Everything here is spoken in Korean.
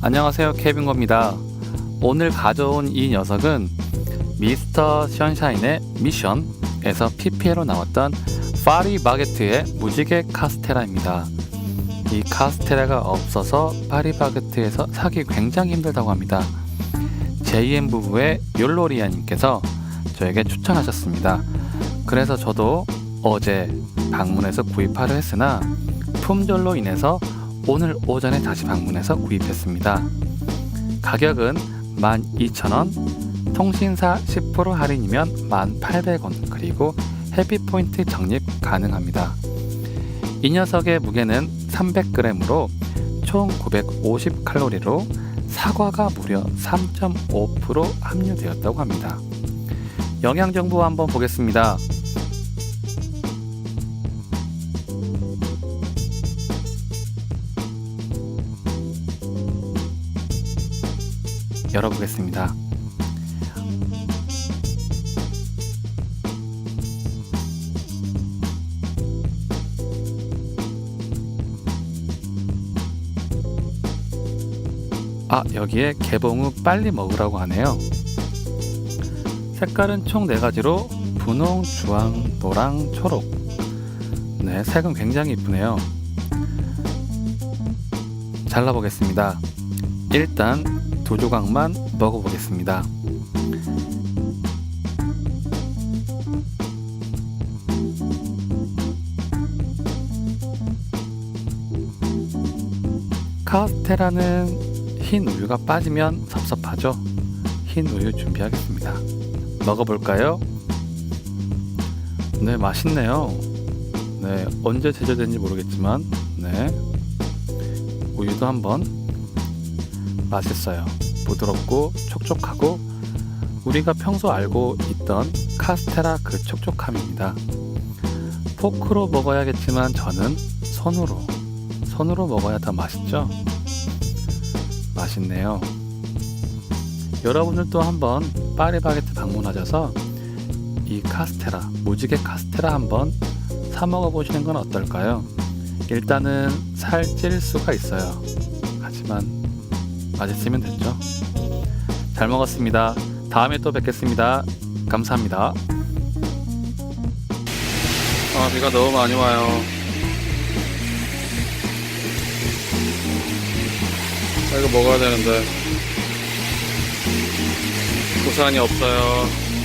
안녕하세요. 케빈거입니다. 오늘 가져온 이 녀석은 미스터 션샤인의 미션에서 PPL로 나왔던 파리 바게트의 무지개 카스테라입니다. 이 카스테라가 없어서 파리 바게트에서 사기 굉장히 힘들다고 합니다. JM 부부의 욜로리아님께서 저에게 추천하셨습니다. 그래서 저도 어제 방문해서 구입하려 했으나 품절로 인해서 오늘 오전에 다시 방문해서 구입했습니다. 가격은 12,000원, 통신사 10% 할인이면 1,800원, 그리고 해피포인트 적립 가능합니다. 이 녀석의 무게는 300g으로 총 950칼로리로 사과가 무려 3.5% 함유되었다고 합니다. 영양 정보 한번 보겠습니다. 열어보겠습니다. 아, 여기에 개봉 후 빨리 먹으라고 하네요. 색깔은 총 4가지로 분홍, 주황, 노랑, 초록. 네, 색은 굉장히 이쁘네요. 잘라보겠습니다. 일단 두 조각만 먹어보겠습니다. 카스테라는 흰 우유가 빠지면 섭섭하죠? 흰 우유 준비하겠습니다. 먹어볼까요? 네, 맛있네요. 네, 언제 제조된지 모르겠지만, 네. 우유도 한번 맛있어요. 부드럽고 촉촉하고 우리가 평소 알고 있던 카스테라 그 촉촉함입니다. 포크로 먹어야겠지만 저는 손으로 손으로 먹어야 더 맛있죠? 맛있네요. 여러분들도 한번 파리바게트 방문하셔서 이 카스테라 무지개 카스테라 한번 사 먹어 보시는 건 어떨까요? 일단은 살찔 수가 있어요. 하지만 맛있으면 됐죠. 잘 먹었습니다. 다음에 또 뵙겠습니다. 감사합니다. 아, 비가 너무 많이 와요. 아, 이거 먹어야 되는데. 우산이 없어요.